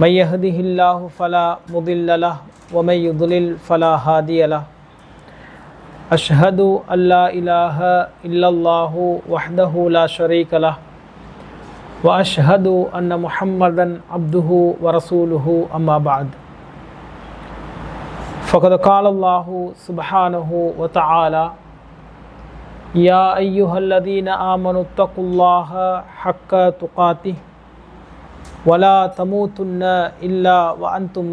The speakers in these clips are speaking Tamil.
من يهده الله فلا مضل له ومن يضلل فلا هادي له. أشهد أن لا إله إلا الله وحده لا شريك له وأشهد أن محمدا عبده ورسوله أما بعد. فقد قال الله سبحانه وتعالى يا أيها الذين آمنوا اتقوا الله حق تقاته வலா தமூத்துன்ன இல்லா வ அந்தும்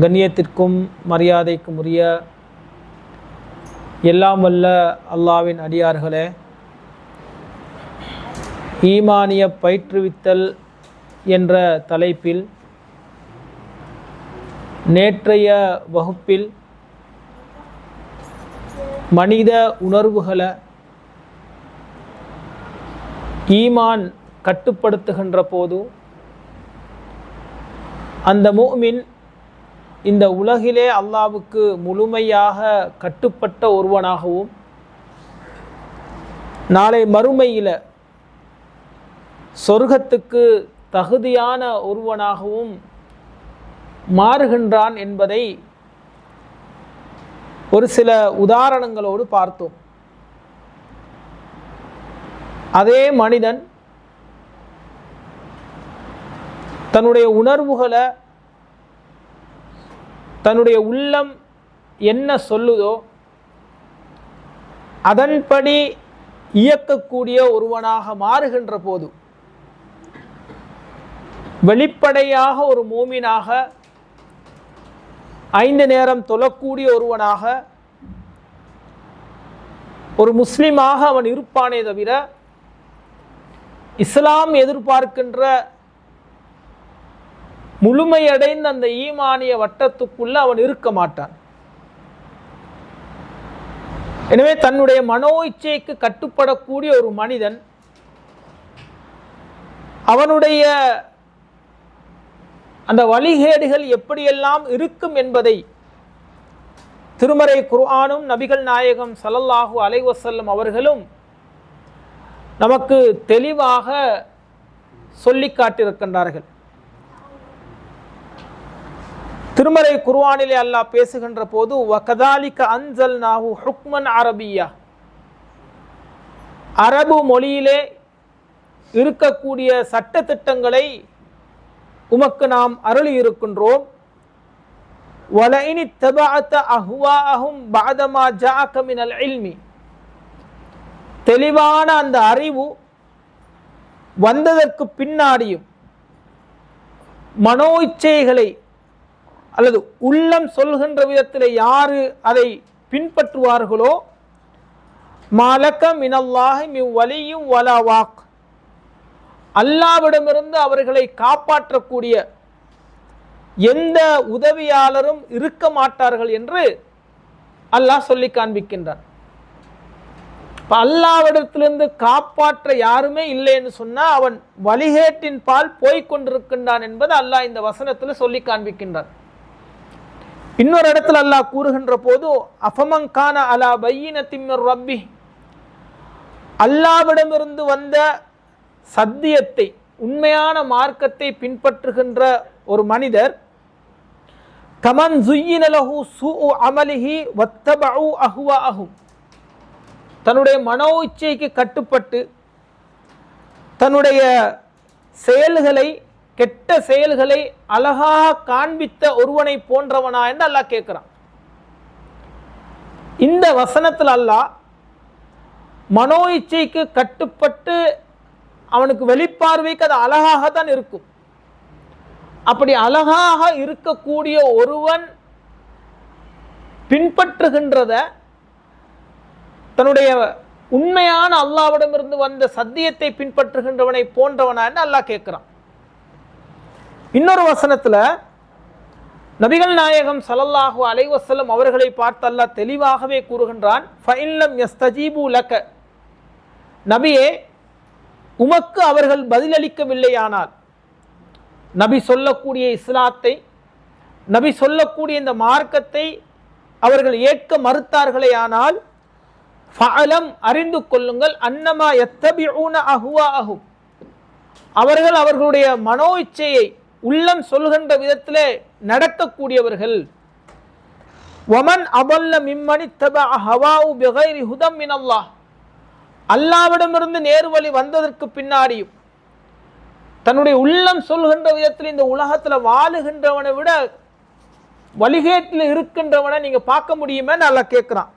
கண்ணியத்திற்கும் மரியாதைக்கும் உரிய எல்லாம் வல்ல அல்லாவின் அடியார்களே ஈமானிய பயிற்றுவித்தல் என்ற தலைப்பில் நேற்றைய வகுப்பில் மனித உணர்வுகளை ஈமான் கட்டுப்படுத்துகின்ற போது அந்த மூமின் இந்த உலகிலே அல்லாவுக்கு முழுமையாக கட்டுப்பட்ட ஒருவனாகவும் நாளை மறுமையில் சொர்க்கத்துக்கு தகுதியான ஒருவனாகவும் மாறுகின்றான் என்பதை ஒரு சில உதாரணங்களோடு பார்த்தோம். அதே மனிதன் தன்னுடைய உணர்வுகளை தன்னுடைய உள்ளம் என்ன சொல்லுதோ அதன்படி இயக்கக்கூடிய ஒருவனாக மாறுகின்ற போது வெளிப்படையாக ஒரு மூமினாக ஐந்து நேரம் தொழக்கூடிய ஒருவனாக ஒரு முஸ்லீமாக அவன் இருப்பானே தவிர இஸ்லாம் எதிர்பார்க்கின்ற முழுமையடைந்த அந்த ஈமானிய வட்டத்துக்குள்ள அவன் இருக்க மாட்டான். எனவே தன்னுடைய மனோ இச்சைக்கு கட்டுப்படக்கூடிய ஒரு மனிதன் அவனுடைய அந்த வழிகேடுகள் எப்படியெல்லாம் இருக்கும் என்பதை திருமறை குர்ஆனும் நபிகள் நாயகம் சல்லல்லாஹு அலைவசல்லம் அவர்களும் நமக்கு தெளிவாக சொல்லி காட்டியிருக்கின்றார்கள். திருமறை குர்வானிலே அல்லாஹ் பேசுகின்ற போது வகதாலிக்க அன்சல் நாஹு ஹுக்மன் அரபியா. அரபு மொழியிலே இருக்கக்கூடிய சட்ட திட்டங்களை உமக்கு நாம் அருளி இருக்கின்றோம் வலைனி தபாத்த அஹ்வாஹும் பாதமா ஜாக்க இல்மி. தெளிவான அந்த அறிவு வந்ததற்கு பின்னாடியும் மனோ இச்சைகளை அல்லது உள்ளம் சொல்கின்ற விதத்தில் யாரு அதை பின்பற்றுவார்களோ? மாலக்கம் மினல்லாஹி இவ்வலியும் வலியும் வாக் அல்லாவிடமிருந்து அவர்களை காப்பாற்றக்கூடிய எந்த உதவியாளரும் இருக்க மாட்டார்கள் என்று அல்லாஹ் சொல்லி காண்பிக்கின்றான். இப்போ அல்லாவிடத்திலிருந்து காப்பாற்ற யாருமே இல்லைன்னு சொன்னால் அவன் வழிகேட்டின் பால் போய்கொண்டிருக்கின்றான் என்பது அல்லாஹ் இந்த வசனத்தில் சொல்லி காண்பிக்கின்றான். இன்னொரு இடத்துல அல்லாஹ் கூறுகின்ற போது அஃபமங்கான அலா பையின திம்மர் ரப்பி அல்லாவிடமிருந்து வந்த சத்தியத்தை உண்மையான மார்க்கத்தை பின்பற்றுகின்ற ஒரு மனிதர் கமன் ஜுயினலஹு சு அமலிஹி வத்தபு அஹுவா அஹும் தன்னுடைய மனோ இச்சைக்கு கட்டுப்பட்டு தன்னுடைய செயல்களை கெட்ட செயல்களை அழகாக காண்பித்த ஒருவனை போன்றவனா என்று அல்லாஹ் கேட்கிறான். இந்த வசனத்தில் அல்லாஹ் மனோ இச்சைக்கு கட்டுப்பட்டு அவனுக்கு வெளிப்பார்வைக்கு அது அழகாக தான் இருக்கும். அப்படி அழகாக இருக்கக்கூடிய ஒருவன் பின்பற்றுகின்றத தன்னுடைய உண்மையான அல்லாவிடமிருந்து வந்த சத்தியத்தை பின்பற்றுகின்றவனை போன்றவனா என்று அல்லாஹ் கேட்கிறான். இன்னொரு வசனத்தில் நபிகள் நாயகம் சலல்லாஹு அலைவசல்லம் அவர்களை பார்த்து அல்லாஹ் தெளிவாகவே கூறுகின்றான் ஃபைல்லம் யஸ்தஜீபு லக்க நபியே உமக்கு அவர்கள் பதிலளிக்கவில்லையானால் நபி சொல்லக்கூடிய இஸ்லாத்தை நபி சொல்லக்கூடிய இந்த மார்க்கத்தை அவர்கள் ஏற்க மறுத்தார்களே ஆனால் ஃபலம் அறிந்து கொள்ளுங்கள் அன்னமா எத்தபிஊன அஹுவா அஹும் அவர்கள் அவர்களுடைய மனோ இச்சையை உள்ளம் சொல்கின்ற விதத்திலே நடக்கக்கூடியவர்கள். வமன் அபல்ல மிம்மனி தப ஹவாவு பிகைரி ஹுதம் மின் அல்லாஹ் அல்லாவிடமிருந்து நேர்வழி வந்ததற்கு பின்னாடியும் தன்னுடைய உள்ளம் சொல்கின்ற விதத்தில் இந்த உலகத்துல வாழுகின்றவனை விட வழிகேட்டில் இருக்கின்றவனை நீங்க பார்க்க முடியுமே நல்லா கேட்குறான்.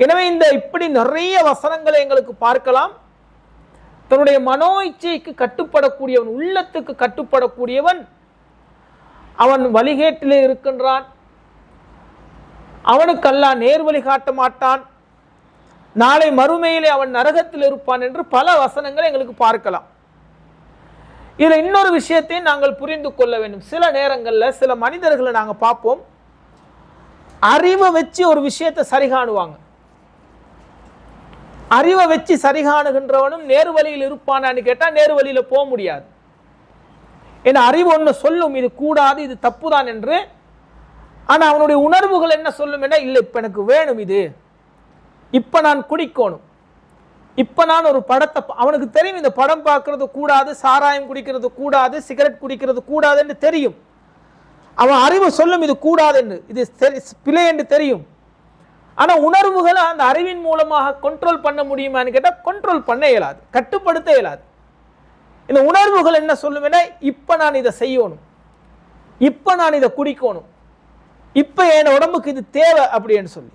எனவே இந்த இப்படி நிறைய வசனங்களை எங்களுக்கு பார்க்கலாம். தன்னுடைய மனோ இச்சைக்கு கட்டுப்படக்கூடியவன் உள்ளத்துக்கு கட்டுப்படக்கூடியவன் அவன் வழிகேட்டிலே இருக்கின்றான். அவனுக்கு அல்லாஹ் நேர்வழி காட்ட மாட்டான். நாளை மறுமையிலே அவன் நரகத்தில் இருப்பான் என்று பல வசனங்களை எங்களுக்கு பார்க்கலாம். இதில் இன்னொரு விஷயத்தையும் நாங்கள் புரிந்து கொள்ள வேண்டும். சில நேரங்களில் சில மனிதர்களை நாங்கள் பார்ப்போம். அறிவை வச்சு ஒரு விஷயத்தை சரி காணுவாங்க. அறிவை வச்சு சரி காணுகின்றவனும் நேர்வழியில் இருப்பானான்னு நேரு வழியில் போக முடியாது. ஏன்னா அறிவு ஒன்று சொல்லும் இது கூடாது இது தப்புதான் என்று. ஆனால் அவனுடைய உணர்வுகள் என்ன சொல்லும் என்ன இல்லை இப்போ எனக்கு வேணும் இது. இப்போ நான் குடிக்கணும். இப்போ நான் ஒரு படத்தை அவனுக்கு தெரியும் இந்த படம் பார்க்கறது கூடாது சாராயம் குடிக்கிறது கூடாது சிகரெட் குடிக்கிறது கூடாதுன்னு தெரியும். அவன் அறிவு சொல்லும் இது கூடாதுன்னு இது பிழை என்று தெரியும். ஆனால் உணர்வுகளை அந்த அறிவின் மூலமாக கண்ட்ரோல் பண்ண முடியுமான்னு கேட்டால் கண்ட்ரோல் பண்ண இயலாது கட்டுப்படுத்த இயலாது. இந்த உணர்வுகள் என்ன சொல்லுவேன்னா இப்போ நான் இதை செய்யணும். இப்போ நான் இதை குடிக்கணும். இப்போ என் உடம்புக்கு இது தேவை அப்படின்னு சொல்லி.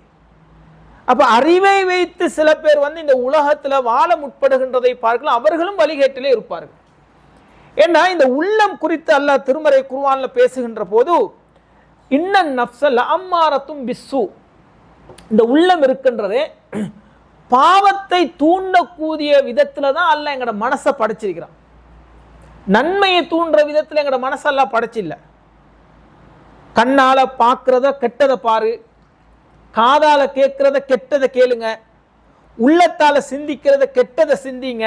அப்போ அறிவை வைத்து சில பேர் வந்து இந்த உலகத்தில் வாழ முற்படுகின்றதை பார்க்கலாம். அவர்களும் வழிகேட்டிலே இருப்பார்கள். ஏன்னா இந்த உள்ளம் குறித்து அல்லாஹ் திருமறை குருவானில் பேசுகின்ற போது இன்னன் நப்சல் அம்மாரத்தும் பிஸ்ஸு இந்த உள்ளம் இருக்கின்றதே பாவத்தை தூண்டக்கூடிய விதத்தில் தான் அல்ல எங்களோட மனசை படைச்சிருக்கிறான். நன்மையை தூண்டுற விதத்துல எங்களோட மனசெல்லாம் படைச்சில்ல. கண்ணால பார்க்குறத கெட்டதை பாரு. காதால கேட்குறத கெட்டதை கேளுங்க. உள்ளத்தால சிந்திக்கிறத கெட்டதை சிந்திங்க.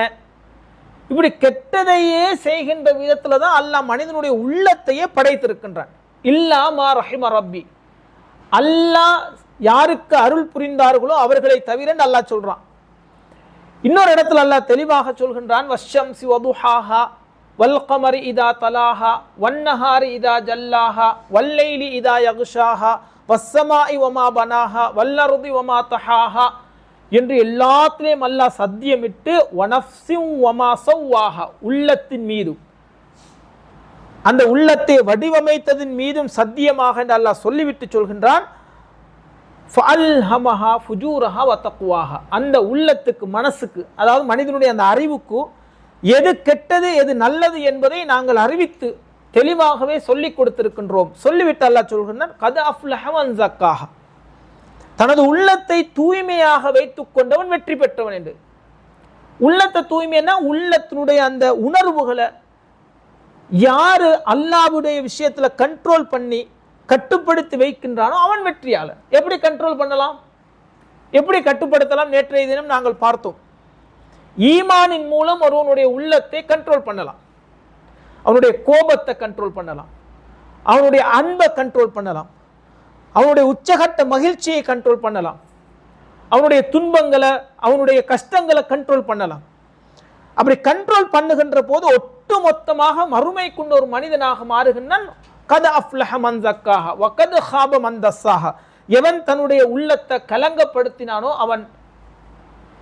இப்படி கெட்டதையே செய்கின்ற விதத்தில் தான் அல்லாஹ் மனிதனுடைய உள்ளத்தையே படைத்திருக்கின்றான். இல்லாமா ரஹிம ரப்பி. அல்லாஹ் யாருக்கு அருள் புரிந்தார்களோ அவர்களை தவிர நல்லா சொல்றான். இன்னொரு இடத்துல அல்லாஹ் தெளிவாக சொல்கின்றான் வஷம் சிவதுஹாஹா வல்கமரி இதா தலாஹா வன்னஹாரி இதா ஜல்லாஹா வல்லைலி இதா யகுஷாஹா வஸ்ஸமா இவமா பனாஹா வல்லருதி வமா தஹாஹா என்று எல்லாத்திலையும் அல்லாஹ் சத்தியமிட்டு வனஃப்சிம் வமா சவ்வாஹா உள்ளத்தின் மீதும். அந்த உள்ளத்தை வடிவமைத்ததின் மீதும் சத்தியமாக என்று அல்லாஹ் சொல்லிவிட்டு சொல்கின்றான் ஃபல்ஹமஹா ஃபுஜூரஹா வ அந்த உள்ளத்துக்கு மனசுக்கு அதாவது மனிதனுடைய அந்த அறிவுக்கு எது கெட்டது எது நல்லது என்பதை நாங்கள் அறிவித்து தெளிவாகவே சொல்லிக் கொடுத்திருக்கின்றோம். சொல்லிவிட்டு அல்லாஹ் சொல்கின்றான் கத அஃப்லஹ மன் தனது உள்ளத்தை தூய்மையாக வைத்து கொண்டவன் வெற்றி பெற்றவன் என்று. உள்ளத்தை தூய்மைன்னா உள்ளத்தினுடைய அந்த உணர்வுகளை யார் அல்லாவுடைய விஷயத்தில் கண்ட்ரோல் பண்ணி கட்டுப்படுத்தி வைக்கின்றானோ அவன் வெற்றியாளன். எப்படி கண்ட்ரோல் பண்ணலாம்? எப்படி கட்டுப்படுத்தலாம்? நேற்றைய தினம் நாங்கள் பார்த்தோம். ஈமானின் மூலம் ஒருவனுடைய உள்ளத்தை கண்ட்ரோல் பண்ணலாம். அவனுடைய கோபத்தை கண்ட்ரோல் பண்ணலாம். அவனுடைய அன்பை கண்ட்ரோல் பண்ணலாம். அவனுடைய உச்சகட்ட மகிழ்ச்சியை கண்ட்ரோல் பண்ணலாம். அவனுடைய துன்பங்களை அவனுடைய கஷ்டங்களை கண்ட்ரோல் பண்ணலாம். அப்படி கண்ட்ரோல் பண்ணுகின்ற போது ஒட்டு மொத்தமாக மறுமை கொண்ட ஒரு மனிதனாக மாறுகின்றான் கத அஃப்லஹ மந்தக்காக ஜக்காஹ ஹாப மந்தஸ்ஸாக எவன் தன்னுடைய உள்ளத்தை கலங்கப்படுத்தினானோ அவன்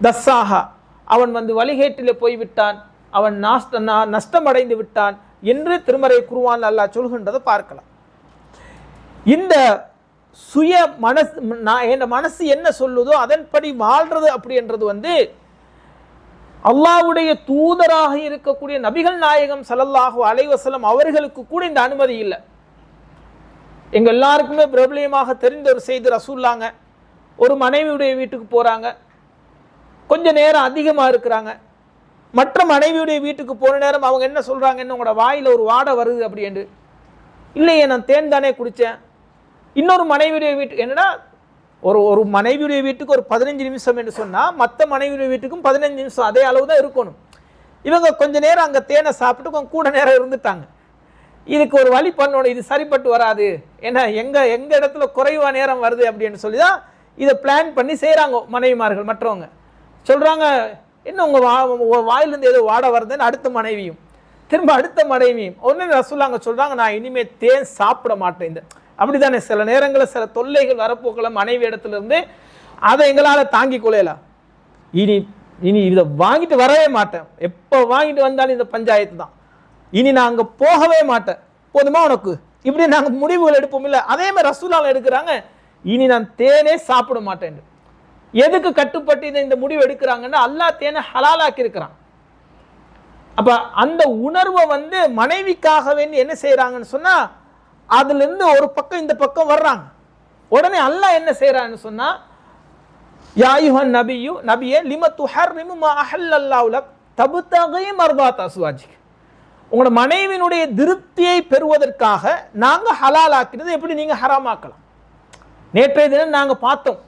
தஸ்ஸாக அவன் வந்து வழிகேட்டில் போய்விட்டான். அவன் நாஷ்ட நஷ்டமடைந்து விட்டான் என்று திருமறை குருவான் அல்லாஹ் சொல்கின்றதை பார்க்கலாம். இந்த சுய மனசு நான் என் மனசு என்ன சொல்லுதோ அதன்படி வாழ்றது அப்படின்றது வந்து அல்லாஹ்வுடைய தூதராக இருக்கக்கூடிய நபிகள் நாயகம் ஸல்லல்லாஹு அலைவசலம் அவர்களுக்கு கூட இந்த அனுமதி இல்லை. எங்கள் எல்லாருக்குமே பிரபலியமாக தெரிந்த ஒரு செய்தி ரசூல்லாங்க. ஒரு மனைவியுடைய வீட்டுக்கு போகிறாங்க கொஞ்ச நேரம் அதிகமாக இருக்கிறாங்க. மற்ற மனைவியுடைய வீட்டுக்கு போன நேரம் அவங்க என்ன சொல்கிறாங்கன்னு என்ன உங்களோட வாயில் ஒரு வாடை வருது அப்படின்ட்டு இல்லையே நான் தேன் தானே குடித்தேன் இன்னொரு மனைவியுடைய வீட்டுக்கு என்னென்னா ஒரு ஒரு மனைவியுடைய வீட்டுக்கு ஒரு பதினஞ்சு நிமிஷம் என்று சொன்னால் மற்ற மனைவியுடைய வீட்டுக்கும் பதினஞ்சு நிமிஷம் அதே அளவு தான் இருக்கணும். இவங்க கொஞ்ச நேரம் அங்கே தேனை சாப்பிட்டு கொஞ்சம் கூட நேரம் இருந்துட்டாங்க. இதுக்கு ஒரு வழி பண்ணணும் இது சரிப்பட்டு வராது. ஏன்னா எங்கள் எங்கள் இடத்துல குறைவா நேரம் வருது அப்படின்னு சொல்லி தான் இதை பிளான் பண்ணி செய்கிறாங்க மனைவிமார்கள் மற்றவங்க. சொல்கிறாங்க என்ன உங்கள் வா வாயிலேருந்து வாயிலிருந்து ஏதோ வாட வருதுன்னு அடுத்த மனைவியும். திரும்ப அடுத்த மனைவியும் ஒன்று ரசூலாங்க சொல்கிறாங்க நான் இனிமேல் தேன் சாப்பிட மாட்டேன். இந்த அப்படி தானே சில நேரங்களில் சில தொல்லைகள் வரப்போக்கல மனைவி இடத்துலேருந்து அதை எங்களால் தாங்கி கொள்ளலாம் இனி இனி இதை வாங்கிட்டு வரவே மாட்டேன். எப்போ வாங்கிட்டு வந்தாலும் இந்த பஞ்சாயத்து தான். இனி நான் அங்கே போகவே மாட்டேன். போதுமா உனக்கு? இப்படி நாங்கள் முடிவுகள் எடுப்போம் இல்லை? அதே மாதிரி ரசூலால் எடுக்கிறாங்க. இனி நான் தேனே சாப்பிட மாட்டேன் எதுக்கு கட்டுப்பட்டு இதை இந்த முடிவு எடுக்கிறாங்கன்னா அல்லாஹ் தேனை ஹலாலாக்கி இருக்கிறான் அப்ப அந்த உணர்வை வந்து மனைவிக்காக வேண்டி என்ன செய்யறாங்கன்னு சொன்னா அதுல இருந்து ஒரு பக்கம் இந்த பக்கம் வர்றாங்க. உடனே அல்லாஹ் என்ன செய்யறான்னு சொன்னா யாயுஹன் நபியு நபியே லிம துஹர்ரிமு மா அஹல்லல்லாஹு லக் தபுத்தகையும் மர்பாத் அஸ்வாஜிக். உங்களோட மனைவியினுடைய திருப்தியை பெறுவதற்காக நாங்கள் ஹலால் ஆக்கினது எப்படி நீங்கள் ஹராமாக்கலாம்? நேற்றைய தினம் நாங்கள் பார்த்தோம்.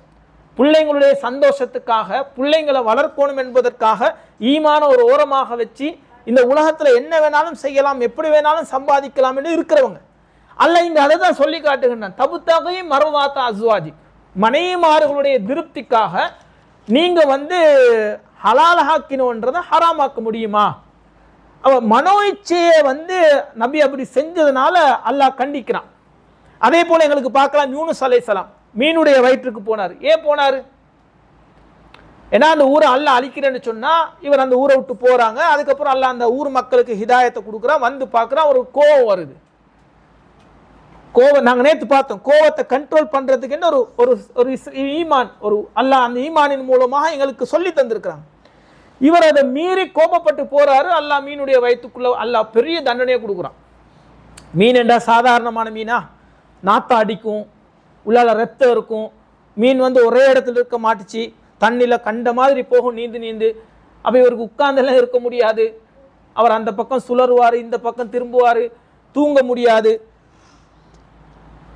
பிள்ளைங்களுடைய சந்தோஷத்துக்காக பிள்ளைங்களை வளர்க்கணும் என்பதற்காக ஈமான ஒரு ஓரமாக வச்சு இந்த உலகத்தில் என்ன வேணாலும் செய்யலாம் எப்படி வேணாலும் சம்பாதிக்கலாம் என்று இருக்கிறவங்க. அல்ல இங்க அதை தான் சொல்லி காட்டுகின்றான். தபுத்தகையும் மரவாத்த அஸ்வாஜி. மனைவிமார்களுடைய திருப்திக்காக நீங்கள் வந்து ஹலாலஹாக்கினோன்றதை ஹராமாக்க முடியுமா? அவள் மனோ இச்சையை வந்து நபி அப்படி செஞ்சதுனால அல்லாஹ் கண்டிக்கிறான். அதே போல் எங்களுக்கு பார்க்கலாம் யூனுஸ் சலாம் மீனுடைய வயிற்றுக்கு போனார். ஏன் போனார்? ஏன்னா அந்த ஊரை அல்லாஹ் அழிக்கிறேன்னு சொன்னால் இவர் அந்த ஊரை விட்டு போகிறாங்க அதுக்கப்புறம் அல்லாஹ் அந்த ஊர் மக்களுக்கு ஹிதாயத்தை கொடுக்குறான். வந்து பார்க்குறான். ஒரு கோவம் வருது. கோவம் நாங்கள் நேற்று பார்த்தோம். கோவத்தை கண்ட்ரோல் பண்றதுக்குன்னு ஒரு ஒரு ஒரு ஈமான். ஒரு அல்லாஹ் அந்த ஈமானின் மூலமாக எங்களுக்கு சொல்லி தந்திருக்கிறாங்க. இவர் அதை மீறி கோபப்பட்டு போறாரு. அல்லா மீனுடைய வயிற்றுக்குள்ள அல்லா பெரிய தண்டனையை கொடுக்குறான். மீன் என்றால் சாதாரணமான மீனா? நாத்தா அடிக்கும் உள்ளால ரத்தம் இருக்கும். மீன் வந்து ஒரே இடத்துல இருக்க மாட்டுச்சு. தண்ணியில் கண்ட மாதிரி போகும் நீந்து நீந்து. அப்போ இவருக்கு உட்கார்ந்தெல்லாம் இருக்க முடியாது. அவர் அந்த பக்கம் சுழறுவார் இந்த பக்கம் திரும்புவார். தூங்க முடியாது.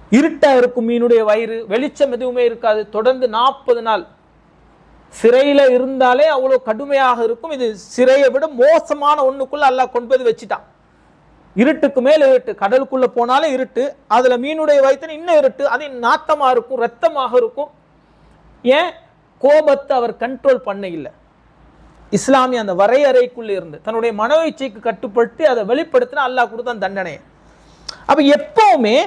இருட்டாக இருக்கும் மீனுடைய வயிறு. வெளிச்சம் எதுவுமே இருக்காது. தொடர்ந்து நாற்பது நாள் சிறையில் இருந்தாலே அவ்வளோ கடுமையாக இருக்கும். இது சிறையை விட மோசமான ஒன்றுக்குள்ளே அல்லாஹ் கொண்டு போய் வச்சுட்டான். இருட்டுக்கு மேலே இருட்டு கடலுக்குள்ளே போனாலே இருட்டு அதில் மீனுடைய வயிற்றுன்னு இன்னும் இருட்டு அது நாத்தமாக இருக்கும் ரத்தமாக இருக்கும். ஏன்? கோபத்தை அவர் கண்ட்ரோல் பண்ண இல்லை இஸ்லாமிய அந்த வரையறைக்குள்ளே இருந்து தன்னுடைய மனோ கட்டுப்படுத்தி கட்டுப்பட்டு அதை வெளிப்படுத்தினா அல்லாஹ் கொடுத்தான் தண்டனை அப்போ எப்போவுமே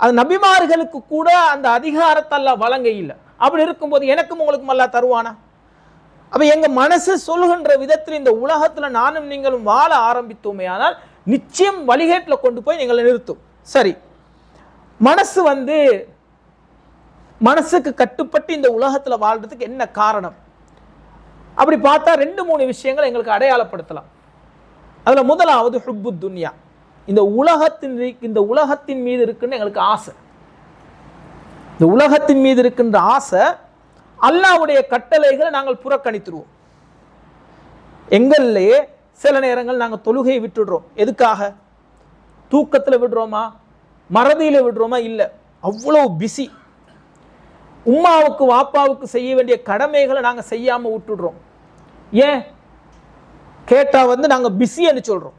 அது நபிமார்களுக்கு கூட அந்த அதிகாரத்தை அல்லாஹ் வழங்க இல்லை. அப்படி இருக்கும்போது எனக்கும் உங்களுக்கும் அல்லாஹ் தருவானா? அப்போ எங்கள் மனசு சொல்லுகின்ற விதத்தில் இந்த உலகத்தில் நானும் நீங்களும் வாழ ஆரம்பித்தோமே ஆனால் நிச்சயம் வழிகேட்டில் கொண்டு போய் எங்களை நிறுத்தும். சரி. மனசு வந்து மனசுக்கு கட்டுப்பட்டு இந்த உலகத்தில் வாழ்கிறதுக்கு என்ன காரணம்? அப்படி பார்த்தா ரெண்டு மூணு விஷயங்கள் எங்களுக்கு அடையாளப்படுத்தலாம். அதில் முதலாவது ஹுப்பு துன்யா. இந்த உலகத்தின் இந்த உலகத்தின் மீது இருக்குன்னு எங்களுக்கு ஆசை. இந்த உலகத்தின் மீது இருக்கின்ற ஆசை அல்லாவுடைய கட்டளைகளை நாங்கள் புறக்கணித்துருவோம். எங்கள்லேயே சில நேரங்கள் நாங்கள் தொழுகையை விட்டுடுறோம். எதுக்காக? தூக்கத்தில் விடுறோமா? மறதியில் விடுறோமா? இல்லை. அவ்வளோ பிஸி உம்மாவுக்கு வாப்பாவுக்கு செய்ய வேண்டிய கடமைகளை நாங்கள் செய்யாமல் விட்டுடுறோம். ஏன்? கேட்டால் வந்து நாங்கள் பிஸின்னு சொல்கிறோம்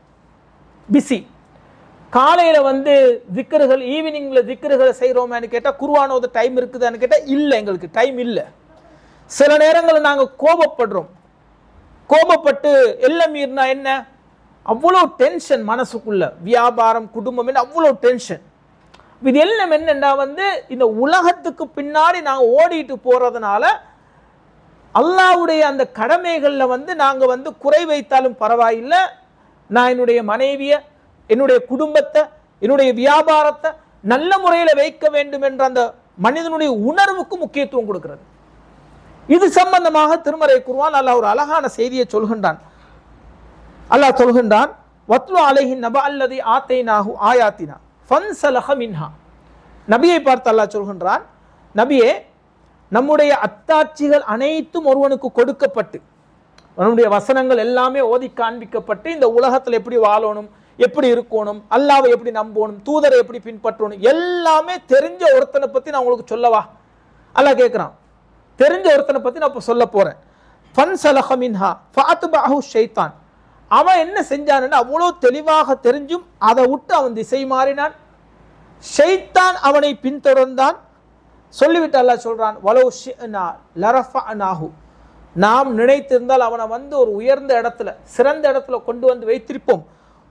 பிஸி காலையில் வந்து திக்கர்கள் ஈவினிங்கில் திக்கர்களை செய்கிறோமான்னு கேட்டால் குருவானோத டைம் இருக்குதான்னு கேட்டால் இல்லை எங்களுக்கு. டைம் இல்லை. சில நேரங்களில் நாங்கள் கோபப்படுறோம். கோபப்பட்டு எல்லாம் மீறினா என்ன? அவ்வளோ டென்ஷன் மனசுக்குள்ள. வியாபாரம் குடும்பம் என்ன? அவ்வளோ டென்ஷன் இது எல்லாம் என்னென்னா வந்து இந்த உலகத்துக்கு பின்னாடி நாங்கள் ஓடிட்டு போறதுனால அல்லாவுடைய அந்த கடமைகளில் வந்து நாங்கள் வந்து குறை வைத்தாலும் பரவாயில்லை. நான் என்னுடைய மனைவியை என்னுடைய குடும்பத்தை என்னுடைய வியாபாரத்தை நல்ல முறையில் வைக்க வேண்டும் என்ற அந்த மனிதனுடைய உணர்வுக்கு முக்கியத்துவம் கொடுக்கிறது. இது சம்பந்தமாக திருமறை குருவான் அல்லாஹ் ஒரு அழகான செய்தியை சொல்கின்றான். அல்லாஹ் சொல்கின்றான் வத்லு அலைஹின் நப அல்லது ஆத்தை நாகு ஆயாத்தினா ஃபன்சலஹ மின்ஹா. நபியை பார்த்து அல்லாஹ் சொல்கின்றான் நபியே நம்முடைய அத்தாட்சிகள் அனைத்தும் ஒருவனுக்கு கொடுக்கப்பட்டு அவனுடைய வசனங்கள் எல்லாமே ஓதி காண்பிக்கப்பட்டு இந்த உலகத்தில் எப்படி வாழணும் எப்படி இருக்கணும் அல்லாவை எப்படி நம்பணும் தூதரை எப்படி பின்பற்றணும் எல்லாமே தெரிஞ்ச ஒருத்தனை பற்றி நான் உங்களுக்கு சொல்லவா? அல்லாஹ் கேட்குறான் தெரிஞ்ச ஒருத்தனை பற்றி நான் இப்போ சொல்ல போகிறேன் ஃபன் சலஹமின்ஹா ஃபாத்துபாஹு ஷைத்தான். அவன் என்ன செஞ்சான்னு அவ்வளோ தெளிவாக தெரிஞ்சும் அதை விட்டு அவன் திசை மாறினான். ஷைத்தான் அவனை பின்தொடர்ந்தான். சொல்லிவிட்டு சொல்கிறான் சொல்றான் வலோ லரஃபா நாகு நாம் நினைத்திருந்தால் அவனை வந்து ஒரு உயர்ந்த இடத்துல சிறந்த இடத்துல கொண்டு வந்து வைத்திருப்போம்.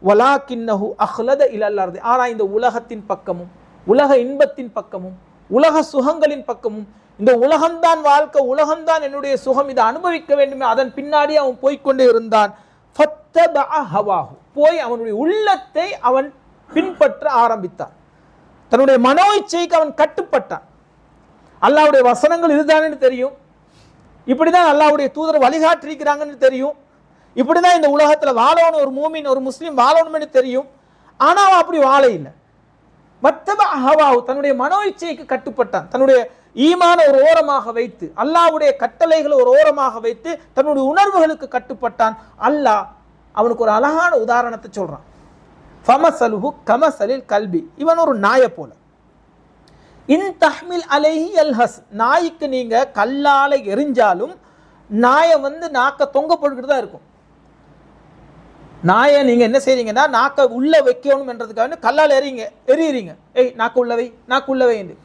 வலா வலாக்கின்னஹு அஹ்லத இலல்லாரது ஆனால் இந்த உலகத்தின் பக்கமும் உலக இன்பத்தின் பக்கமும் உலக சுகங்களின் பக்கமும் இந்த உலகம்தான் வாழ்க்கை உலகம்தான் என்னுடைய சுகம் இதை அனுபவிக்க வேண்டுமே. அதன் பின்னாடி அவன் போய்க்கொண்டே இருந்தான். ஹவாஹு. போய் அவனுடைய உள்ளத்தை அவன் பின்பற்ற ஆரம்பித்தான். தன்னுடைய மனோ இச்சைக்கு அவன் கட்டுப்பட்டான். அல்லாவுடைய வசனங்கள் இதுதானே தெரியும். இப்படிதான் அல்லாவுடைய தூதர் வழிகாட்டிருக்கிறாங்கன்னு தெரியும். இப்படிதான் இந்த உலகத்துல வாழணும் ஒரு மூமின் ஒரு முஸ்லீம் வாழணும்னு தெரியும். ஆனால் அவன் அப்படி வாழ இல்லை. மத்தப ஹவாவு தன்னுடைய மனோ இச்சைக்கு கட்டுப்பட்டான். தன்னுடைய ஈமான ஒரு ஓரமாக வைத்து அல்லாஹ்வுடைய கட்டளைகளை ஒரு ஓரமாக வைத்து தன்னுடைய உணர்வுகளுக்கு கட்டுப்பட்டான். அல்லாஹ் அவனுக்கு ஒரு அழகான உதாரணத்தை சொல்றான். ஃபமசலுஹு கமசலில் கல்வி இவன் ஒரு நாயை போல. இன் தஹ்மில் அலைஹி அல்ஹஸ். நாய்க்கு நீங்க கல்லால எரிஞ்சாலும் நாயை வந்து நாக்க தொங்க போட்டுக்கிட்டு தான் இருக்கும். நாயை நீங்க என்ன செய்றீங்கன்னா நாக்க உள்ள வைக்கணும் என்றதுக்காக கல்லால் எறிங்க எறியறீங்க. ஏய் நாக்கு உள்ளவை நாக்கு உள்ளவை என்று.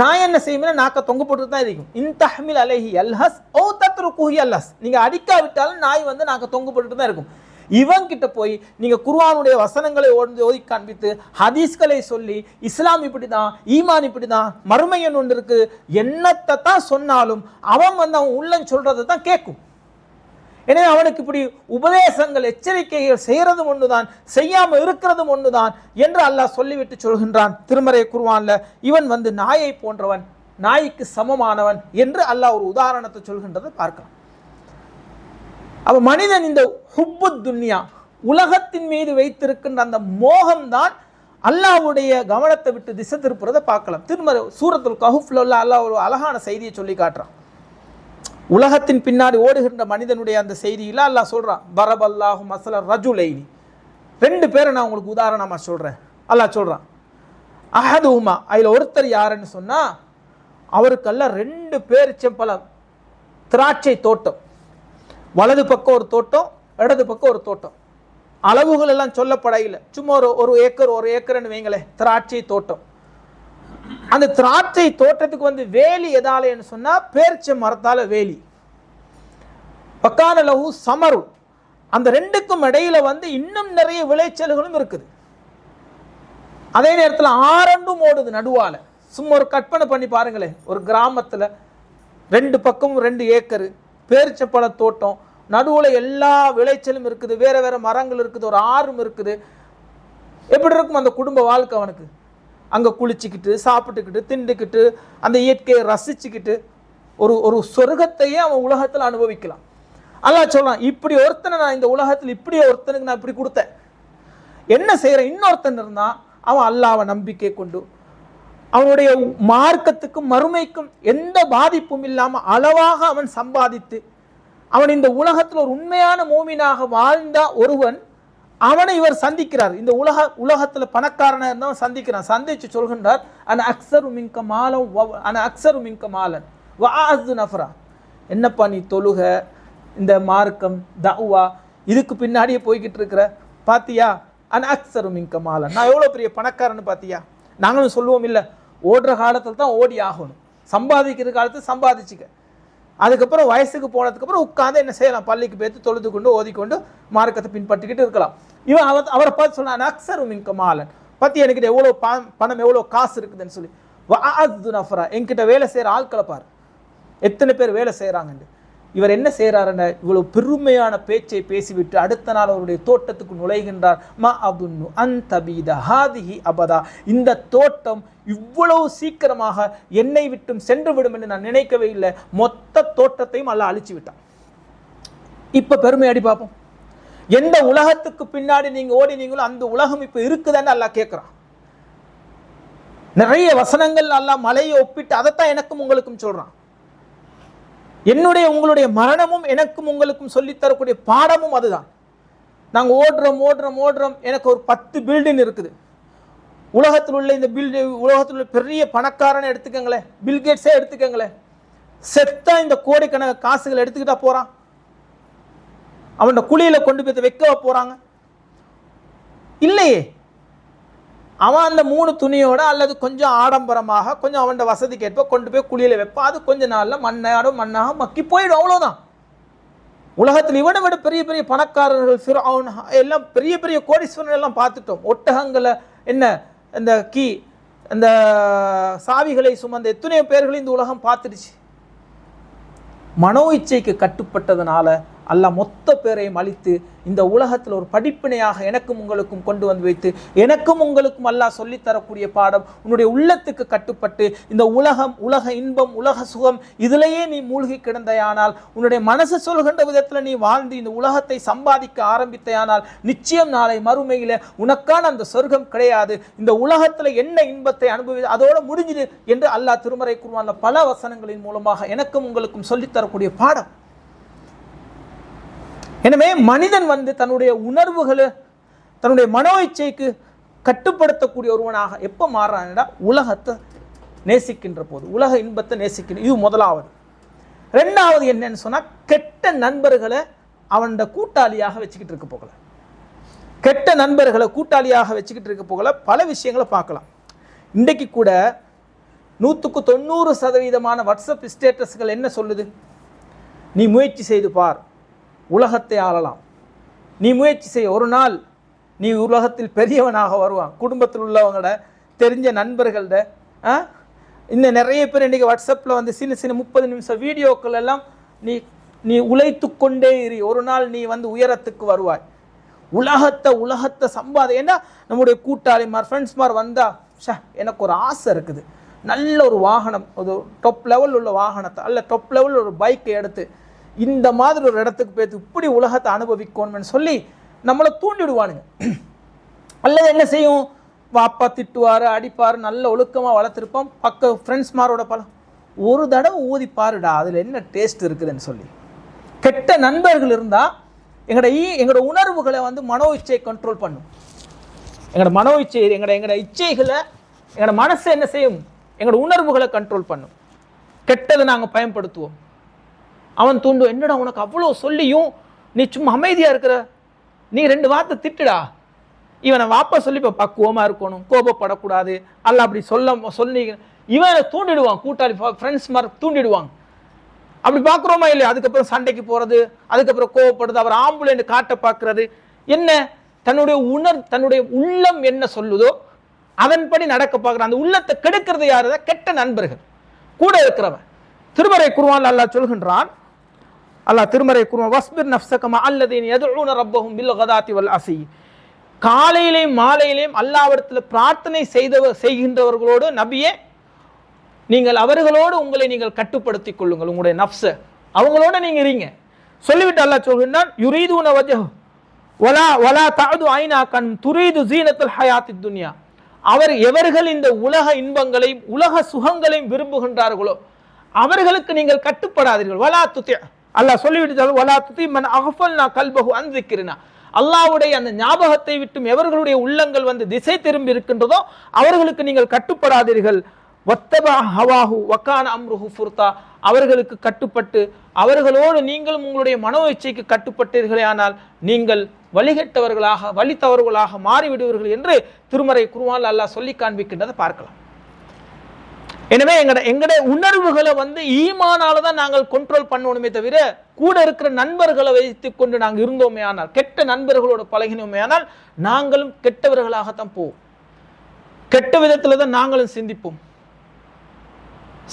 நான் என்ன செய்வேன் நாக்க தொங்க போட்டு தான் இருக்கும் இன் தஹ்மில் அலைஹி அல்ஹஸ் ஓ தத்ரு குஹி அல்ஹஸ். நீங்கள் அடிக்காவிட்டாலும் நாய் வந்து நாக்க தொங்க போட்டுட்டு தான் இருக்கும். இவங்கிட்ட போய் நீங்கள் குர்வானுடைய வசனங்களை ஓடி ஓதி காண்பித்து ஹதீஸ்களை சொல்லி இஸ்லாம் இப்படி தான் ஈமான் இப்படி தான் மறுமையன் ஒன்று இருக்குது என்னத்தை தான் சொன்னாலும் அவன் வந்து அவன் உள்ளம் சொல்கிறத தான் கேட்கும். எனவே அவனுக்கு இப்படி உபதேசங்கள் எச்சரிக்கைகள் செய்யறதும் ஒன்றுதான் செய்யாமல் இருக்கிறதும் ஒன்றுதான் என்று அல்லாஹ் சொல்லிவிட்டு சொல்கின்றான். திருமறை குருவான்ல இவன் வந்து நாயை போன்றவன் நாய்க்கு சமமானவன் என்று அல்லாஹ் ஒரு உதாரணத்தை சொல்கின்றதை பார்க்கலாம். அப்போ மனிதன் இந்த ஹுப்பு துன்யா உலகத்தின் மீது வைத்திருக்கின்ற அந்த மோகம்தான் அல்லாஹ்வுடைய கவனத்தை விட்டு திசை திருப்புறதை பார்க்கலாம். திருமறை சூரத்துல் கஹுஃப்ல உள்ள அல்லாஹ் ஒரு அழகான செய்தியை சொல்லி காட்டுறான். உலகத்தின் பின்னாடி ஓடுகின்ற மனிதனுடைய அந்த செய்தியில் அல்லாஹ் சொல்கிறான் பரபல்லாஹு மசல ரஜுலைனி. ரெண்டு பேரை நான் உங்களுக்கு உதாரணமாக சொல்கிறேன் அல்லா அல்லாஹ் அஹது உமா அதில் ஒருத்தர் யாருன்னு சொன்னால் அவருக்கெல்லாம் ரெண்டு பேர் செம்பலம் திராட்சை தோட்டம் வலது பக்கம் ஒரு தோட்டம் இடது பக்கம் ஒரு தோட்டம். அளவுகள் எல்லாம் சொல்லப்படையில சும்மா ஒரு ஒரு ஏக்கர் ஒரு ஏக்கர்னு வைங்களேன் திராட்சை தோட்டம். அந்த திராட்சை தோட்டத்துக்கு வந்து வேலி எதாலேன்னு சொன்னால் பேர்ச்ச மரத்தால் வேலி. பக்கான லகு சமரு. அந்த ரெண்டுக்கும் இடையில வந்து இன்னும் நிறைய விளைச்சல்களும் இருக்குது. அதே நேரத்தில் ஆரண்டும் ஓடுது நடுவால். சும்மா ஒரு கற்பனை பண்ணி பாருங்களேன். ஒரு கிராமத்தில் ரெண்டு பக்கமும் ரெண்டு ஏக்கரு பேரிச்சப்பழ தோட்டம். நடுவில் எல்லா விளைச்சலும் இருக்குது. வேறு வேறு மரங்கள் இருக்குது. ஒரு ஆறும் இருக்குது. எப்படி இருக்கும் அந்த குடும்ப வாழ்க்கை அவனுக்கு? அங்கே குளிச்சுக்கிட்டு சாப்பிட்டுக்கிட்டு திண்டுக்கிட்டு அந்த இயற்கையை ரசிச்சுக்கிட்டு ஒரு ஒரு சொர்க்கத்தையே அவன் உலகத்தில் அனுபவிக்கலாம். அல்லா சொல்லலாம் இப்படி ஒருத்தனை நான் இந்த உலகத்தில் இப்படி ஒருத்தனுக்கு நான் இப்படி கொடுத்தேன். என்ன செய்கிறேன் இன்னொருத்தன் இருந்தான் அவன் அல்லாவை நம்பிக்கை கொண்டு அவனுடைய மார்க்கத்துக்கும் மறுமைக்கும் எந்த பாதிப்பும் இல்லாமல் அளவாக அவன் சம்பாதித்து அவன் இந்த உலகத்தில் ஒரு உண்மையான மூமினாக வாழ்ந்த ஒருவன் அவனை இவர் சந்திக்கிறார். இந்த உலக உலகத்தில் பணக்காரனாக இருந்தவன் சந்திக்கிறான். சந்திச்சு சொல்கின்றார் அன் அக்சரு மின்க மாலம் அன் அக்சரு மின்க மாலன். வாசு நஃபரா. என்னப்பா நீ தொழுக? இந்த மார்க்கம் தவா இதுக்கு பின்னாடியே போய்கிட்டு இருக்கிற பாத்தியா? அன் அக்சரு மின்க மாலன். நான் எவ்வளோ பெரிய பணக்காரன்னு பாத்தியா? நாங்களும் சொல்லுவோம் இல்லை. ஓடுற காலத்தில் தான் ஓடி ஆகணும். சம்பாதிக்கிற காலத்தில் சம்பாதிச்சுக்க. அதுக்கப்புறம் வயசுக்கு போனதுக்கப்புறம் உட்காந்து என்ன செய்யலாம்? பள்ளிக்கு போய்த்து தொழுது கொண்டு ஓதிக்கொண்டு மார்க்கத்தை பின்பற்றிக்கிட்டு இருக்கலாம். இவன் அவர் அவரை பார்த்து சொன்னான் அக்சர் மின் கமாலன் பற்றி எனக்கு எவ்வளோ பணம் பணம் எவ்வளோ காசு இருக்குதுன்னு சொல்லி. வஅது நஃபரா என்கிட்ட வேலை செய்கிற ஆட்களை பாரு. எத்தனை பேர் வேலை செய்கிறாங்கன்ட்டு இவர் என்ன செய்கிறாருன்னா இவ்வளவு பெருமையான பேச்சை பேசிவிட்டு அடுத்த நாள் அவருடைய தோட்டத்துக்கு நுழைகின்றார். மா அபுன்னு அந்தபீத ஹாதிஹி அபதா. இந்த தோட்டம் இவ்வளவு சீக்கிரமாக என்னை விட்டும் சென்று விடும் என்று நான் நினைக்கவே இல்லை. மொத்த தோட்டத்தையும் அல்ல அழிச்சு விட்டான். இப்போ பெருமை அடி பார்ப்போம் எந்த உலகத்துக்கு பின்னாடி நீங்க ஓடினீங்களோ அந்த உலகம் இப்போ இருக்குதான்னு அல்லா கேட்குறான். நிறைய வசனங்கள் நல்லா மலையை ஒப்பிட்டு அதைத்தான் எனக்கும் உங்களுக்கும் சொல்றான். என்னுடைய உங்களுடைய மரணமும் எனக்கும் உங்களுக்கும் சொல்லித் தரக்கூடிய பாடமும் அதுதான். நாங்கள் ஓடுறோம் ஓடுறோம் ஓடுறோம். எனக்கு ஒரு பத்து பில்டிங் இருக்குது. உலகத்தில் உள்ள இந்த பில்டிங் உலகத்தில் உள்ள பெரிய பணக்காரனை எடுத்துக்கங்களேன். பில்கேட்ஸே எடுத்துக்கங்களேன். செத்தா இந்த கோடிக்கணக்கு காசுகள் எடுத்துக்கிட்டா போறான். அவன் குழியில கொண்டு போய் வைக்க போறாங்க. இல்லையே. அவன் அந்த மூணு துணியோட அல்லது கொஞ்சம் ஆடம்பரமாக கொஞ்சம் அவன் வசதிக்கு ஏற்ப கொண்டு போய் குழியில வைப்பான் அது கொஞ்ச நாளில் மண்ணாடும் மண்ணாக மக்கி போயிடும். அவ்வளோதான் உலகத்தில் இவனை விட பெரிய பெரிய பணக்காரர்கள் சிறு அவன் எல்லாம் பெரிய பெரிய கோடீஸ்வரன் எல்லாம் பார்த்துட்டோம். ஒட்டகங்களை என்ன இந்த கீ இந்த சாவிகளை சுமந்த எத்தனையோ பேர்களையும் இந்த உலகம் பார்த்துடுச்சு. மனோ இச்சைக்கு கட்டுப்பட்டதுனால அல்லாஹ் மொத்த பேரையும் அழித்து இந்த உலகத்தில் ஒரு படிப்பினையாக எனக்கும் உங்களுக்கும் கொண்டு வந்து வைத்து எனக்கும் உங்களுக்கும் அல்லாஹ் சொல்லித் தரக்கூடிய பாடம் உன்னுடைய உள்ளத்துக்கு கட்டுப்பட்டு இந்த உலகம் உலக இன்பம் உலக சுகம் இதிலேயே நீ மூழ்கி கிடந்தையானால் உன்னுடைய மனசு சொல்கின்ற விதத்தில் நீ வாழ்ந்து இந்த உலகத்தை சம்பாதிக்க ஆரம்பித்தையானால் நிச்சயம் நாளை மறுமையில் உனக்கான அந்த சொர்க்கம் கிடையாது. இந்த உலகத்தில் என்ன இன்பத்தை அனுபவி அதோட முடிஞ்சுது என்று அல்லாஹ் திருமறை குருவான பல வசனங்களின் மூலமாக எனக்கும் உங்களுக்கும் சொல்லித் தரக்கூடிய பாடம். எனவே மனிதன் வந்து தன்னுடைய உணர்வுகளை தன்னுடைய மனோ இச்சைக்கு கட்டுப்படுத்தக்கூடிய ஒருவனாக எப்போ மாறுறான்டா உலகத்தை நேசிக்கின்ற போது உலக இன்பத்தை நேசிக்கின்ற இது முதலாவது. ரெண்டாவது என்னன்னு சொன்னால் கெட்ட நண்பர்களை அவனோட கூட்டாளியாக வச்சுக்கிட்டு இருக்க போகல. கெட்ட நண்பர்களை கூட்டாளியாக வச்சுக்கிட்டு இருக்க போகல பல விஷயங்களை பார்க்கலாம். இன்றைக்கு கூட நூற்றுக்கு தொண்ணூறு சதவீதமான வாட்ஸ்அப் ஸ்டேட்டஸ்கள் என்ன சொல்லுது? நீ முயற்சி செய்து பார். உலகத்தை ஆளலாம். நீ முயற்சி செய். ஒரு நாள் நீ உலகத்தில் பெரியவனாக வருவான். குடும்பத்தில் உள்ளவங்களோட தெரிஞ்ச நண்பர்கள்ட ஆ? இன்னும் நிறைய பேர் இன்றைக்கி வாட்ஸ்அப்பில் வந்து சின்ன சின்ன முப்பது நிமிஷம் வீடியோக்கள் எல்லாம் நீ நீ உழைத்து கொண்டே இரு. ஒரு நாள் நீ வந்து உயரத்துக்கு வருவாய். உலகத்தை உலகத்தை சம்பாதி. ஏன்னா நம்முடைய கூட்டாளிமார் ஃப்ரெண்ட்ஸ்மார் வந்தா ஷா எனக்கு ஒரு ஆசை இருக்குது. நல்ல ஒரு வாகனம் ஒரு டாப் லெவல் உள்ள வாகனத்தை அல்ல டாப் லெவல் ஒரு பைக்கை எடுத்து இந்த மாதிரி ஒரு இடத்துக்கு போய் இப்படி உலகத்தை அனுபவிக்கணும்னு சொல்லி நம்மளை தூண்டி விடுவானுங்க. அல்லது என்ன செய்யும்? வாப்பா திட்டுவார் அடிப்பார் நல்ல ஒழுக்கமாக வளர்த்துருப்போம். பக்க ஃப்ரெண்ட்ஸ்மாரோட பழம் ஒரு தடவை ஊதி பாருடா அதில் என்ன டேஸ்ட் இருக்குதுன்னு சொல்லி. கெட்ட நண்பர்கள் இருந்தால் எங்களோட ஈ எங்களோட உணர்வுகளை வந்து மனோ இச்சையை கண்ட்ரோல் பண்ணும். எங்களோட மனோ இச்சை எங்களோட எங்களோட இச்சைகளை எங்களோட மனசு என்ன செய்யும்? எங்களோட உணர்வுகளை கண்ட்ரோல் பண்ணும். கெட்டதை நாங்கள் பயன்படுத்துவோம். அவன் தூண்டும் என்னடா உனக்கு அவ்வளோ சொல்லியும்? நீ சும்மா அமைதியாக இருக்கிற? நீ ரெண்டு வார்த்தை திட்டுடா. இவனை வாப்பா சொல்லி இப்போ பக்குவமாக இருக்கணும் கோபப்படக்கூடாது. அல்ல அப்படி சொல்ல சொல்லி இவனை தூண்டிடுவான் கூட்டாளி ஃப்ரெண்ட்ஸ் மாதிரி தூண்டிடுவாங்க அப்படி பார்க்குறோமா இல்லையா? அதுக்கப்புறம் சண்டைக்கு போகிறது அதுக்கப்புறம் கோவப்படுது அவர் ஆம்புலன்ட் காட்ட பார்க்குறது. என்ன? தன்னுடைய உணர் தன்னுடைய உள்ளம் என்ன சொல்லுதோ அதன்படி நடக்க பார்க்குற அந்த உள்ளத்தை கெடுக்கிறது யாரு? கெட்ட நண்பர்கள். கூட இருக்கிறவன். திருமறை குருவான் அல்லாஹ் சொல்கின்றான் அல்லாஹ் திருமறை குருவான் வஸ்பிர் நஃப்சகமா அல்லதீன் யதுஊன ரப்பகும் பில் கதாத்தி வல் அசி காலையிலேயும் மாலையிலேயும் அல்லாவிடத்தில் பிரார்த்தனை செய்தவர் செய்கின்றவர்களோடு நபியே நீங்கள் அவர்களோடு உங்களை நீங்கள் கட்டுப்படுத்திக் கொள்ளுங்கள் உங்களுடைய நஃப்ச அவங்களோட நீங்கள் இருங்க. சொல்லிவிட்டு அல்லாஹ் சொல்கின்றான் யுரீதுன வஜஹ் ஒலா வலா தாது ஐநா கண் துரீது ஜீனத்தில் ஹயாத்தி துன்யா. அவர் எவர்கள் இந்த உலக இன்பங்களையும் உலக சுகங்களையும் விரும்புகின்றார்களோ அவர்களுக்கு நீங்கள் கட்டுப்படாதீர்கள். வலா துத்தியா அல்லாஹ் சொல்லிவிட்டு ஒலா துதி மன் அகஃபல் நான் கல்பகு அன்சிக்கிரினா அல்லாவுடைய அந்த ஞாபகத்தை விட்டும் எவர்களுடைய உள்ளங்கள் வந்து திசை திரும்பி இருக்கின்றதோ அவர்களுக்கு நீங்கள் கட்டுப்படாதீர்கள். வத்தபா ஹவாஹு வக்கான அம்ருஹு ஃபுர்தா. அவர்களுக்கு கட்டுப்பட்டு அவர்களோடு நீங்களும் உங்களுடைய மனோ இச்சைக்கு கட்டுப்பட்டீர்களே ஆனால் நீங்கள் வழிகட்டவர்களாக வழித்தவர்களாக மாறிவிடுவீர்கள் என்று திருமறை குருவான் அல்லாஹ் சொல்லி காண்பிக்கின்றதை பார்க்கலாம். எனவே எங்கட எங்கட உணர்வுகளை வந்து ஈமானால தான் நாங்கள் கண்ட்ரோல் பண்ணணுமே தவிர கூட இருக்கிற நண்பர்களை வைத்து கொண்டு நாங்கள் இருந்தோமே ஆனால் கெட்ட நண்பர்களோடு பழகினோமே ஆனால் நாங்களும் கெட்டவர்களாகத்தான் போவோம். கெட்ட விதத்தில் தான் நாங்களும் சிந்திப்போம்.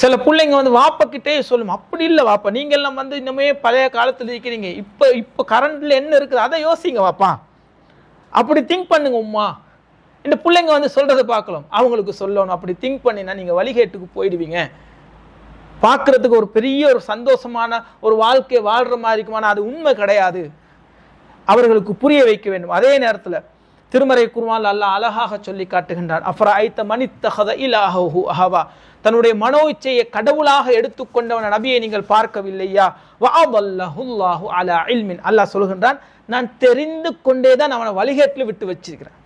சில பிள்ளைங்க வந்து வாப்பக்கிட்டே சொல்லும் அப்படி இல்லை வாப்பா நீங்க எல்லாம் வந்து இன்னுமே பழைய காலத்தில் இருக்கிறீங்க. இப்போ இப்போ கரண்டில் என்ன இருக்குது? அதை யோசிங்க வாப்பா. அப்படி திங்க் பண்ணுங்க உம்மா இந்த பிள்ளைங்க வந்து சொல்கிறத பார்க்கலாம் அவங்களுக்கு சொல்லணும். அப்படி திங்க் பண்ணினா நீங்கள் வழிகேட்டுக்கு போயிடுவீங்க. பார்க்கறதுக்கு ஒரு பெரிய ஒரு சந்தோஷமான ஒரு வாழ்க்கையை வாழ்கிற மாதிரி இருக்குமானா அது உண்மை கிடையாது. அவர்களுக்கு புரிய வைக்க வேண்டும். அதே நேரத்தில் திருமறை குர்ஆன் அல்லாஹ் அழகாக சொல்லி காட்டுகின்றான். அஃப்ரா ஐத்த மனித்தஹத இலாஹு அஹவா. தன்னுடைய மனோ இச்சையை கடவுளாக எடுத்துக்கொண்டவன நபியை நீங்கள் பார்க்கவில்லையா? வஅதல்லஹுல்லாஹு அலா இல்மின். அல்லாஹ் சொல்கின்றான் நான் தெரிந்து கொண்டே தான் அவனை வழிகேட்டில் விட்டு வச்சிருக்கிறேன்.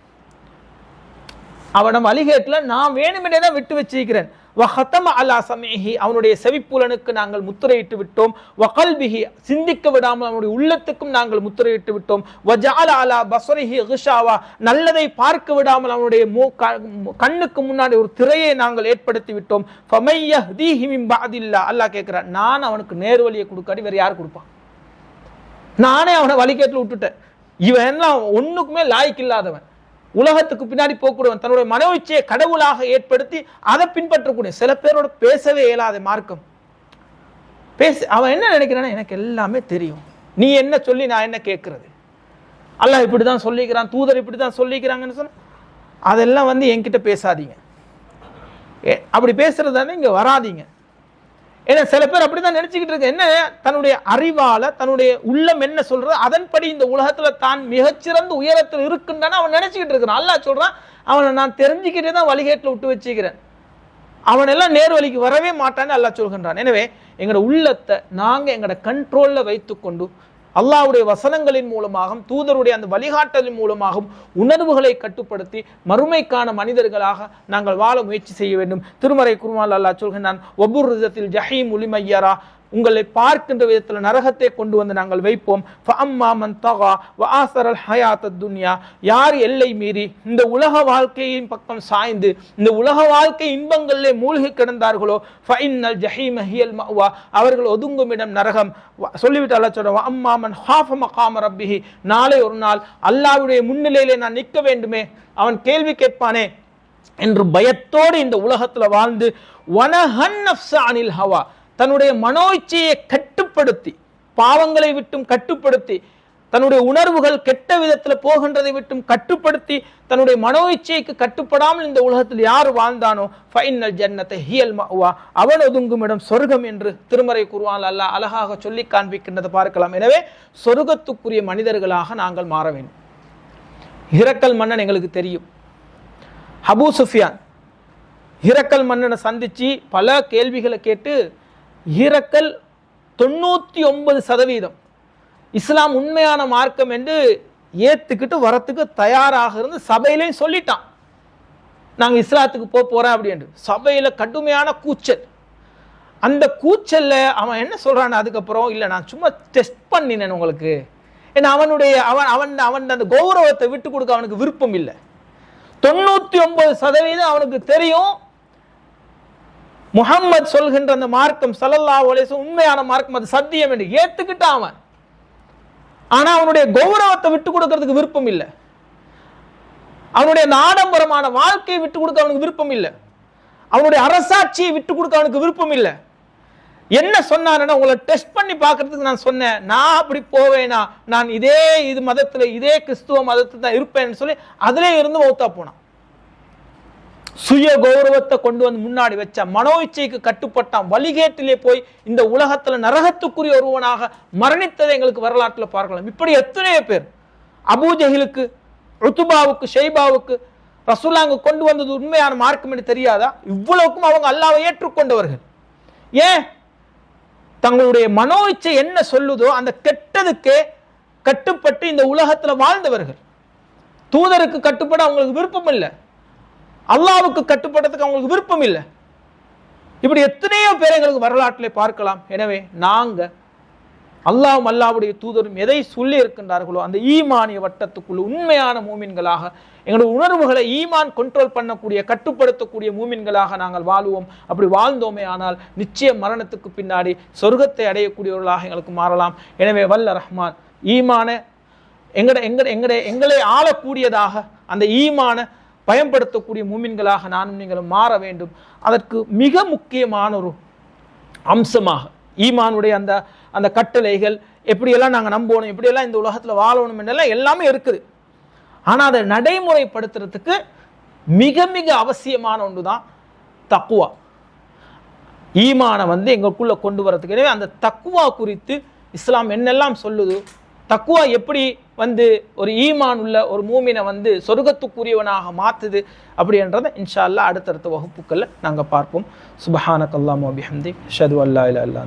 அவனை வழிகேட்டில் நான் வேணுமென்றே தான் விட்டு வச்சிருக்கிறேன். வஹத்தம அலா சமேஹி. அவனுடைய செவிப்புலனுக்கு நாங்கள் முத்திரையிட்டு விட்டோம். வகல்பிஹி. சிந்திக்க விடாமல் அவனுடைய உள்ளத்துக்கும் நாங்கள் முத்திரையிட்டு விட்டோம். வஜால அலா பஸ்ரிஹி ஹிஷாவா. நல்லதை பார்க்க விடாமல் அவனுடைய மூ கண்ணுக்கு முன்னாடி ஒரு திரையை நாங்கள் ஏற்படுத்தி விட்டோம். ஃபமைய தீஹிமிம் பாதில்லா அல்லாஹ் கேட்குறான் நான் அவனுக்கு நேர் வழியை கொடுக்காடி வேறு யார் கொடுப்பான்? நானே அவனை வழிகேட்டில் விட்டுட்டேன். இவன் எல்லாம் ஒன்றுக்குமே லாய்க்கு இல்லாதவன். உலகத்துக்கு பின்னாடி போகக்கூடியவன் தன்னுடைய மனோச்சையை கடவுளாக ஏற்படுத்தி அதை பின்பற்றக்கூடிய சில பேரோட பேசவே இயலாத மார்க்கம். பேச அவன் என்ன நினைக்கிறான்னா எனக்கு எல்லாமே தெரியும். நீ என்ன சொல்லி நான் என்ன கேட்கறது? அல்லாஹ் இப்படி தான் சொல்லிக்கிறான் தூதர் இப்படி தான் சொல்லிக்கிறாங்கன்னு சொன்ன அதெல்லாம் வந்து என்கிட்ட பேசாதீங்க. ஏ, அப்படி பேசுறதானே இங்கே வராதீங்க. ஏன்னா சில பேர் அப்படிதான் நினைச்சுக்கிட்டு இருக்கு. என்ன? தன்னுடைய அறிவால தன்னுடைய உள்ளம் என்ன சொல்றது அதன்படி இந்த உலகத்துல தான் மிகச்சிறந்த உயரத்தில் இருக்குன்னு அவன் நினைச்சுக்கிட்டு இருக்கிறான் அல்லாஹ் சொல்றான் அவனை நான் தெரிஞ்சுக்கிட்டே தான் வழிகேட்டில் விட்டு வச்சுக்கிறேன். அவனெல்லாம் நேர் வழிக்கு வரவே மாட்டான்னு அல்லாஹ் சொல்கின்றான். எனவே எங்களோட உள்ளத்தை நாங்க எங்களோட கண்ட்ரோல்ல வைத்துக்கொண்டு அல்லாவுடைய வசனங்களின் மூலமாகவும் தூதருடைய அந்த வழிகாட்டலின் மூலமாகவும் உணர்வுகளை கட்டுப்படுத்தி மறுமைக்கான மனிதர்களாக நாங்கள் வாழ முயற்சி செய்ய வேண்டும். திருமறை குருமால் அல்லாஹ் சொல்கிறான் ஒவ்வொரு விதத்தில் ஜஹீம் உலிமையரா உங்களை பார்க்கின்ற விதத்தில் நரகத்தை கொண்டு வந்து நாங்கள் வைப்போம். ஹயாத்த துன்யா யார் எல்லை மீறி இந்த உலக வாழ்க்கையின் பக்கம் சாய்ந்து இந்த உலக வாழ்க்கை இன்பங்களிலே மூழ்கி கிடந்தார்களோ ஃபைனல் ஜஹீம ஹியல் அவர்கள் ஒதுங்கும் இடம் நரகம். வ- சொல்லிவிட்டு அல்லாஹ் சொல்றான் அம்மா ஹாஃப மகாம ரப்பிஹி. நாளை ஒரு நாள் அல்லாவுடைய முன்னிலையிலே நான் நிற்க வேண்டுமே. அவன் கேள்வி கேட்பானே என்று பயத்தோடு இந்த உலகத்தில் வாழ்ந்து வனஹன் அனில் ஹவா. தன்னுடைய மனோச்சையை கட்டுப்படுத்தி பாவங்களை விட்டும் கட்டுப்படுத்தி தன்னுடைய உணர்வுகள் கெட்ட விதத்தில் போகின்றதை விட்டும் கட்டுப்படுத்தி தன்னுடைய மனோ இச்சைக்கு கட்டுப்படாமல் இந்த உலகத்தில் யார் வாழ்ந்தானோ ஃபைனல் ஜன்னத்தை ஹியல் மஅவா அவன் ஒதுங்கும் இடம் சொர்க்கம் என்று திருமறை குருவான் அல்லாஹ் அழகாக சொல்லி காண்பிக்கின்றதை பார்க்கலாம். எனவே சொர்க்கத்துக்குரிய மனிதர்களாக நாங்கள் மாற வேண்டும். இரக்கல் மன்னன் எங்களுக்கு தெரியும். அபூ சுஃபியான் இரக்கல் மன்னனை சந்தித்து பல கேள்விகளை கேட்டு ஈரக்கல் தொண்ணூற்றி ஒன்பது சதவீதம். இஸ்லாம் உண்மையான மார்க்கம் என்று ஏற்றுக்கிட்டு வரத்துக்கு தயாராக இருந்து சபையிலையும் சொல்லிட்டான். நாங்கள் இஸ்லாத்துக்கு போக போறேன் அப்படின்ட்டு. சபையில் கடுமையான கூச்சல். அந்த கூச்சலில் அவன் என்ன சொல்கிறான் அதுக்கப்புறம் இல்லை நான் சும்மா டெஸ்ட் பண்ணினேன் உங்களுக்கு. ஏன்னா அவனுடைய அவன் அவன் அவன் அந்த கௌரவத்தை விட்டு கொடுக்க அவனுக்கு விருப்பம் இல்லை. தொண்ணூற்றி ஒன்பது சதவீதம் அவனுக்கு தெரியும். முகம்மது சொல்கின்ற அந்த மார்க்கம் ஸல்லல்லாஹு ஒலேசம் உண்மையான மார்க்கம் அது சத்தியம் என்று ஏற்றுக்கிட்டான் அவன். ஆனால் அவனுடைய கௌரவத்தை விட்டு கொடுக்கறதுக்கு விருப்பம் இல்லை. அவனுடைய அந்த ஆடம்பரமான வாழ்க்கையை விட்டு கொடுக்க அவனுக்கு விருப்பம் இல்லை. அவனுடைய அரசாட்சியை விட்டு கொடுக்க அவனுக்கு விருப்பம் இல்லை. என்ன சொன்னாருன்னா உங்களை டெஸ்ட் பண்ணி பார்க்கறதுக்கு நான் சொன்னேன். நான் அப்படி போவேனா? நான் இதே இது மதத்தில் இதே கிறிஸ்துவ மதத்தில் தான் இருப்பேன்னு சொல்லி அதிலே இருந்து மௌத்தா போனான். சுய கௌரவத்தை கொண்டு வந்து முன்னாடி வச்ச மனோ இச்சைக்கு கட்டுப்பட்டான் வழிகேட்டிலே போய் இந்த உலகத்துல நரகத்துக்குரிய ஒருவனாக மரணித்ததை எங்களுக்கு வரலாற்றில் பார்க்கலாம். இப்படி எத்தனையோ பேர். அபூஜஹிலுக்கு ருத்துபாவுக்கு ஷெய்பாவுக்கு ரசூலாங்க கொண்டு வந்தது உண்மையான மார்க்கம் என்று தெரியாதா? இவ்வளவுக்கும் அவங்க அல்லாவை ஏற்றுக்கொண்டவர்கள். ஏன்? தங்களுடைய மனோ இச்சை என்ன சொல்லுதோ அந்த கெட்டதுக்கே கட்டுப்பட்டு இந்த உலகத்தில் வாழ்ந்தவர்கள். தூதருக்கு கட்டுப்பட அவங்களுக்கு விருப்பம் இல்லை அல்லாவுக்கு கட்டுப்படுறதுக்கு அவங்களுக்கு விருப்பம் இல்லை. இப்படி எத்தனையோ பேர் எங்களுக்கு வரலாற்றில் பார்க்கலாம். எனவே நாங்கள் அல்லாவும் அல்லாஹ்வுடைய தூதரும் எதை சொல்லி இருக்கின்றார்களோ அந்த ஈமானிய வட்டத்துக்குள்ள உண்மையான மூமின்களாக எங்களுடைய உணர்வுகளை ஈமான் கண்ட்ரோல் பண்ணக்கூடிய கட்டுப்படுத்தக்கூடிய மூமின்களாக நாங்கள் வாழ்வோம். அப்படி வாழ்ந்தோமே ஆனால் நிச்சயம் மரணத்துக்கு பின்னாடி சொர்க்கத்தை அடையக்கூடியவர்களாக எங்களுக்கு மாறலாம். எனவே வல்ல ரஹ்மான் ஈமான எங்கட எங்கட எங்கட எங்களை ஆளக்கூடியதாக அந்த ஈமான பயன்படுத்தக்கூடிய மூமின்களாக நானும் நீங்களும் மாற வேண்டும். அதற்கு மிக முக்கியமான ஒரு அம்சமாக ஈமானுடைய அந்த அந்த கட்டளைகள் எப்படியெல்லாம் நாங்கள் நம்பணும் எப்படியெல்லாம் இந்த உலகத்தில் வாழணும் என்றெல்லாம் எல்லாமே இருக்குது. ஆனால் அதை நடைமுறைப்படுத்துறதுக்கு மிக மிக அவசியமான ஒன்று தான் தக்குவா. ஈமானை வந்து எங்களுக்குள்ளே கொண்டு வரதுக்கு. எனவே அந்த தக்குவா குறித்து இஸ்லாம் என்னெல்லாம் சொல்லுது தக்குவா எப்படி வந்து ஒரு ஈமான் உள்ள ஒரு மூமினை வந்து சொர்க்கத்துக்குரியவனாக மாற்றுது அப்படின்றத இன்ஷா அல்லாஹ் அடுத்தடுத்த வகுப்புகளில் நாங்கள் பார்ப்போம். சுபஹானக் கல்லாமோ பிஹம்தி ஷது அல்லா இல்லா அல்லா